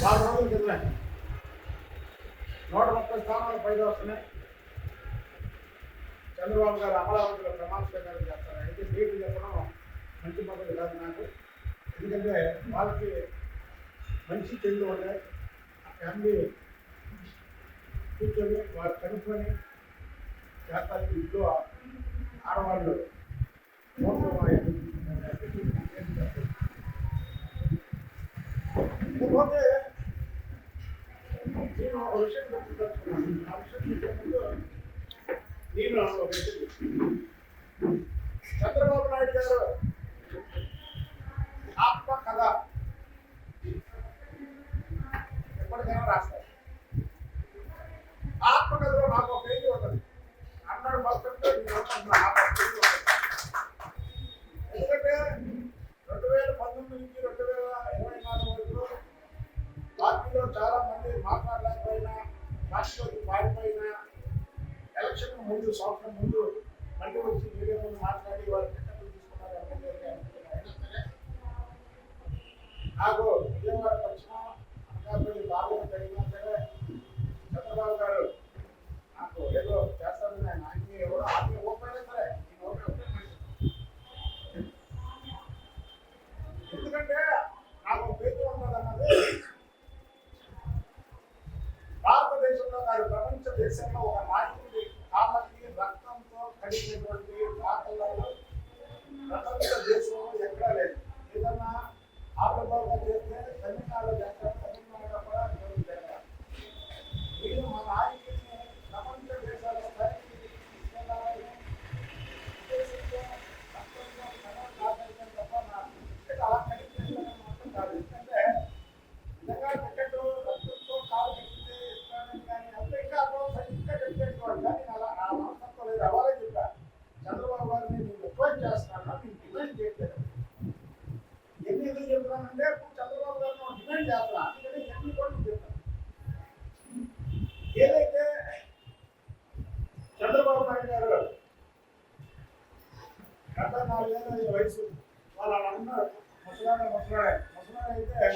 వారం రోజుల క్రితమే నూట ముప్పై స్థానాలు పైగా వస్తున్నాయి. చంద్రబాబు గారు అమరావతిలో ప్రమాణ స్వీకారం చేస్తారు. అయితే డేట్లు చెప్పడం మంచి పద్ధతి కాదు నాకు. ఎందుకంటే వాళ్ళకి మంచి చెల్లు ఉన్నాయి ఆ ఫ్యామిలీ కూర్చొని వారు కనుక్కొని చేస్తారు ఇంట్లో ఆడవాళ్ళు పోతే చంద్రబాబు నాయుడు గారు ఆత్మ కథ ఎప్పటికైనా రాస్తారు ఆత్మ కథలో నాకు ఒక పేజీ ఉంటుంది అన్నాడు మొత్తంతో ఎందుకంటే రెండు వేల పంతొమ్మిది నుంచి రెండు వేల ఇరవై నాలుగు వరకు పార్టీలో చాలా మంది మాట్లాడలేకపోయినా రాష్ట్రపతి పారిపోయిన ఎలక్షన్ ముందు సంవత్సరం ముందు మళ్ళీ వచ్చి మీడియా ముందు మాట్లాడి వారు టికెట్లు తీసుకున్నారు ఎమ్మెల్యేలుగా అయినా సరే నాకు ప్రపంచ దేశంలో ఒక నాయకుడి కాళ్ళకి రక్తంతో కడిగినటువంటి వాళ్ళ అన్న ముసలాడ ముసలాడ ముసలాడ అయితే